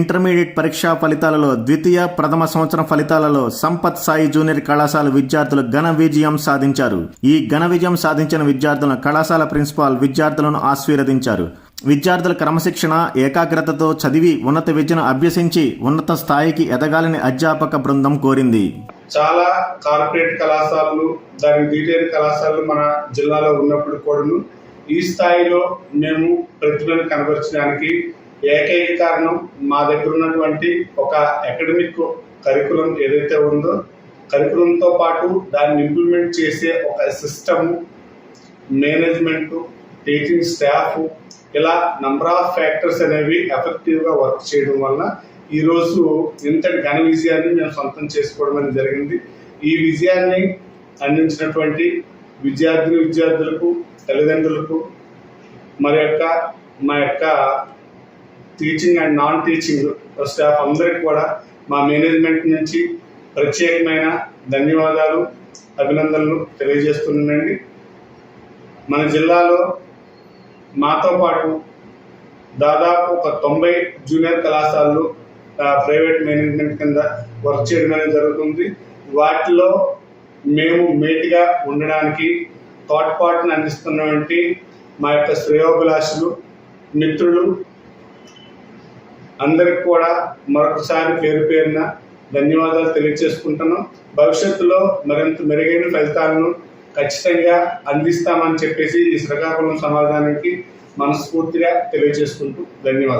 Intermediate పరీక్షా ఫలితాలలో ద్వితీయ ప్రథమ సంవత్సరం ఫలితాలలో సంపత్ సాయి జూనియర్ కళాశాల విద్యార్థులు ఘన విజయం సాధించారు. ఈ ఘన విజయం సాధించిన విద్యార్థులను కళాశాల ప్రిన్సిపాల్ విద్యార్థులను ఆశీర్వదించారు. విద్యార్థుల క్రమశిక్షణ ఏకాగ్రతతో చదివి ఉన్నత విద్యను అభ్యసించి ఉన్నత స్థాయికి ఎదగాలని అధ్యాపక బృందం కోరింది. చాలా కార్పొరేట్ కళాశాలలు దాని డీటెయిల్ కళాశాలలు మన జిల్లాలో ఉన్నప్పుడు కూడాను ఈ స్థాయిలో మేము ప్రతిభను కనబరచడానికి ఏకైక కారణం మా దగ్గర ఉన్నటువంటి ఒక అకాడమిక్ కరికులం ఏదైతే ఉందో కరికులంతో పాటు దాన్ని ఇంప్లిమెంట్ చేసే ఒక సిస్టమ్ మేనేజ్మెంట్ టీచింగ్ స్టాఫ్ ఇలా నంబర్ ఆఫ్ ఫ్యాక్టర్స్ అనేవి ఎఫెక్టివ్గా వర్క్ చేయడం వల్ల ఈరోజు ఇంతటి ఘన విజయాన్ని మేము సొంతం చేసుకోవడం అనేది జరిగింది. ఈ విజయాన్ని అందించినటువంటి విద్యార్థిని విద్యార్థులకు తల్లిదండ్రులకు మరి యొక్క మా యొక్క teaching and non teaching staff అందరికి కూడా మా మేనేజ్మెంట్ నుంచి ప్రత్యేకమైన ధన్యవాదాలు అభినందనలు తెలియజేస్తున్నానండి. మన జిల్లాలో మాతో పాటు దాదాపు ఒక తొంభై జూనియర్ కళాశాలలు ప్రైవేట్ మేనేజ్మెంట్ కింద వర్క్ చేయడం అనేది జరుగుతుంది. వాటిలో మేము మేటిగా ఉండడానికి తోడ్పాటును అందిస్తున్నటువంటి మా యొక్క శ్రేయోభిలాషులు మిత్రులు అందరికి కూడా మరొకసారి పేరు పేరున ధన్యవాదాలు తెలియజేసుకుంటున్నాం భవిష్యత్తులో మరింత మెరుగైన ఫలితాలను ఖచ్చితంగా అందిస్తామని చెప్పేసి ఈ శ్రీకాకుళం సమాధానానికి మనస్ఫూర్తిగా తెలియజేసుకుంటూ ధన్యవాదాలు.